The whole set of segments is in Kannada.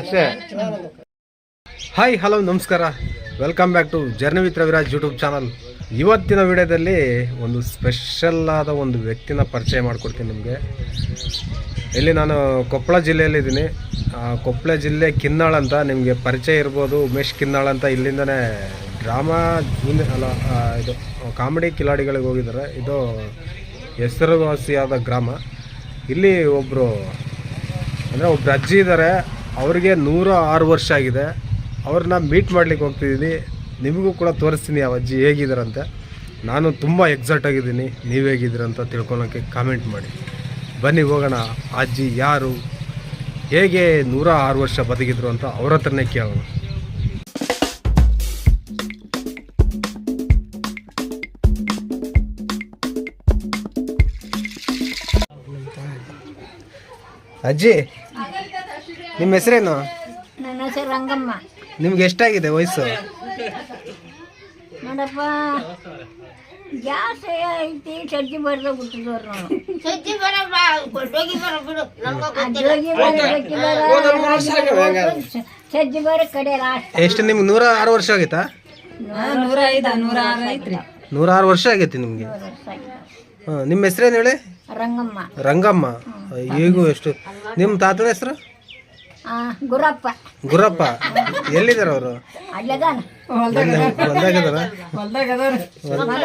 ಅಷ್ಟೇ? ಹಾಯ್ ಹಲೋ ನಮಸ್ಕಾರ. Welcome back to journey with Raviraj YouTube channel ಇವತ್ತಿನ ವಿಡಿಯೋದಲ್ಲಿ ಒಂದು ಸ್ಪೆಷಲ್ ಆದ ಒಂದು ವ್ಯಕ್ತಿನ ಪರಿಚಯ ಮಾಡಿಕೊಡ್ತೀನಿ ನಿಮಗೆ. ಇಲ್ಲಿ ನಾನು ಕೊಪ್ಪಳ ಜಿಲ್ಲೆಯಲ್ಲಿದ್ದೀನಿ ಇದ್ದೀನಿ. ಕೊಪ್ಪಳ ಜಿಲ್ಲೆ ಕಿನ್ನಾಳ್ ಅಂತ ನಿಮಗೆ ಪರಿಚಯ ಇರ್ಬೋದು. ಉಮೇಶ್ ಕಿನ್ನಾಳ್ ಅಂತ ಇಲ್ಲಿಂದನೇ ಡ್ರಾಮಾ ಜೂನ್ ಅಲ್ಲ ಇದು ಕಾಮಿಡಿ ಕಿಲಾಡಿಗಳಿಗೆ ಹೋಗಿದ್ದಾರೆ. ಇದು ಹೆಸರುವಾಸಿಯಾದ ಗ್ರಾಮ. ಇಲ್ಲಿ ಒಬ್ಬರು ಅಂದರೆ ಒಬ್ರು ಅಜ್ಜಿ ಇದ್ದಾರೆ ಅವ್ರಿಗೆ ನೂರ ಆರು ವರ್ಷ ಆಗಿದೆ. ಅವ್ರನ್ನ ಮೀಟ್ ಮಾಡ್ಲಿಕ್ಕೆ ಹೋಗ್ತಿದ್ದೀನಿ ನಿಮಗೂ ಕೂಡ ತೋರಿಸ್ತೀನಿ ಆ ಅಜ್ಜಿ ಹೇಗಿದ್ದಾರಂತೆ ನಾನು ತುಂಬ ಎಕ್ಸೈಟ್ ಆಗಿದ್ದೀನಿ. ನೀವು ಹೇಗಿದ್ದೀರಂತ ತಿಳ್ಕೊಳೋಕ್ಕೆ ಕಾಮೆಂಟ್ ಮಾಡಿ. ಬನ್ನಿ, ಹೋಗೋಣ. ಅಜ್ಜಿ ಯಾರು? ಹೇಗೆ ನೂರ ಆರು ವರ್ಷ ಬದುಕಿದ್ರು ಅಂತ ಅವ್ರ ಹತ್ರನೇ ಕೇಳೋಣ. ಅಜ್ಜಿ ನಿಮ್ಮ ಹೆಸರೇನು? ನನ್ನ ಹೆಸರು ರಂಗಮ್ಮ. ನಿಮ್ಗೆ ಎಷ್ಟಾಗಿದೆ ವಯಸ್ಸು? ನೋಡಪ್ಪ ಐತಿ ಸಜ್ಜಿ ಬರ್ದ ನಾವು ಸಜ್ಜಿ ಬರ ಸಜ್ಜಿ ಬರ ಕಡೆ ಲಾಸ್ಟ್ ಎಷ್ಟು ನಿಮ್ಗೆ ನೂರ ಆರು ವರ್ಷ ಆಗೈತಾ ನೂರ ಐದು ನೂರ ಆರು ಐತ್ರಿ. ನೂರ ಆರು ವರ್ಷ ಆಗೈತಿ ನಿಮಗೆ? ಹಾಂ ನಿಮ್ಮ ಹೆಸರೇನು ಹೇಳಿ? ರಂಗಮ್ಮ. ರಂಗಮ್ಮ. ಈಗೂ ಎಷ್ಟು? ನಿಮ್ಮ ತಾತನ ಹೆಸರು? ಆ, ಗುರಪ್ಪ. ಗುರಪ್ಪ. ಎಲ್ಲಿದ್ದಾರೆ ಅವರು? ಅಲ್ಲದಾನ ಬಂದಾಗಿದಾರ ಮಗ.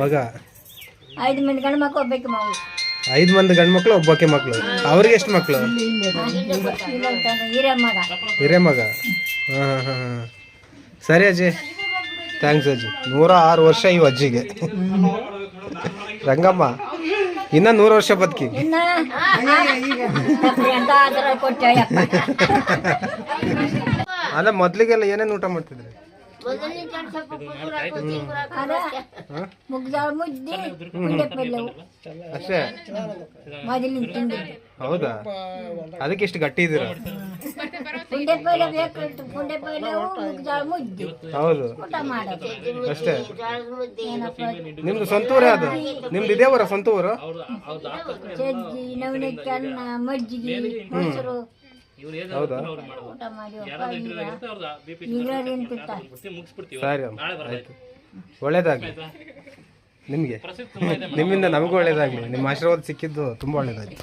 ಮಗ. ಐದು ಮಂದಿ ಗಂಡು ಮಕ್ಕಳು ಒಬ್ಬಾಕಿ ಮಗಳು. ಐದು ಮಂದಿ ಗಂಡು ಮಕ್ಳು ಒಬ್ಬಕ್ಕೆ ಮಕ್ಳು. ಅವ್ರಿಗೆ ಎಷ್ಟು ಮಕ್ಳು? ಹಿರಿಯ ಮಗ ಹಿರೇ ಮಗ ಹಾಂ ಹಾಂ ಹಾಂ ಹಾಂ. ಸರಿ ಅಜ್ಜಿ. ಥ್ಯಾಂಕ್ಸ್ ಅಜ್ಜಿ. ನೂರ ಆರು ವರ್ಷ ಇವು ಅಜ್ಜಿಗೆ. ರಂಗಮ್ಮ. ಇನ್ನ ನೂರು ವರ್ಷ ಬದುಕಿ. ಅಲ್ಲ ಮೊದ್ಲಿಗೆಲ್ಲ ಏನೇನು ಊಟ ಮಾಡ್ತಿದ್ರಿ? ಅಷ್ಟೇ? ಹೌದಾ? ಅದಕ್ಕೆ ಇಷ್ಟು ಗಟ್ಟಿ ಇದ್ದೀರ? ಪುಂಡೆ ಪಲ್ಯ ಬೇಕು ಪುಂಡೆ ಪಲ್ಯ ಮುಗ್ದಾಳ ಮುದ್ದೆ ಹೌದು. ಊಟ ಮಾಡೋದು. ಅಷ್ಟೇ. ನಿಮ್ದು ಸ್ವಂತೂರೇ ಅದು? ನಿಮ್ದು ಇದೇ ಊರ ಸ್ವಂತ ಊರು ಸಜ್ಜಿ ನವಣಕ್ಕಿ ಅನ್ನ ಮಜ್ಜಿಗೆ ಮೊಸರು. ಹೌದಾ? ಊಟ ಮಾಡಿ ಸರಿ ಅಮ್ಮ ಆಯ್ತು. ಒಳ್ಳೇದಾಗಲಿ. ನಿಮಗೆ? ನಿಮ್ಮಿಂದ ನಮಗೂ ಒಳ್ಳೇದಾಗಲಿ. ನಿಮ್ಮ ಆಶೀರ್ವಾದ ಸಿಕ್ಕಿದ್ದು ತುಂಬ ಒಳ್ಳೇದಾಗಲಿ.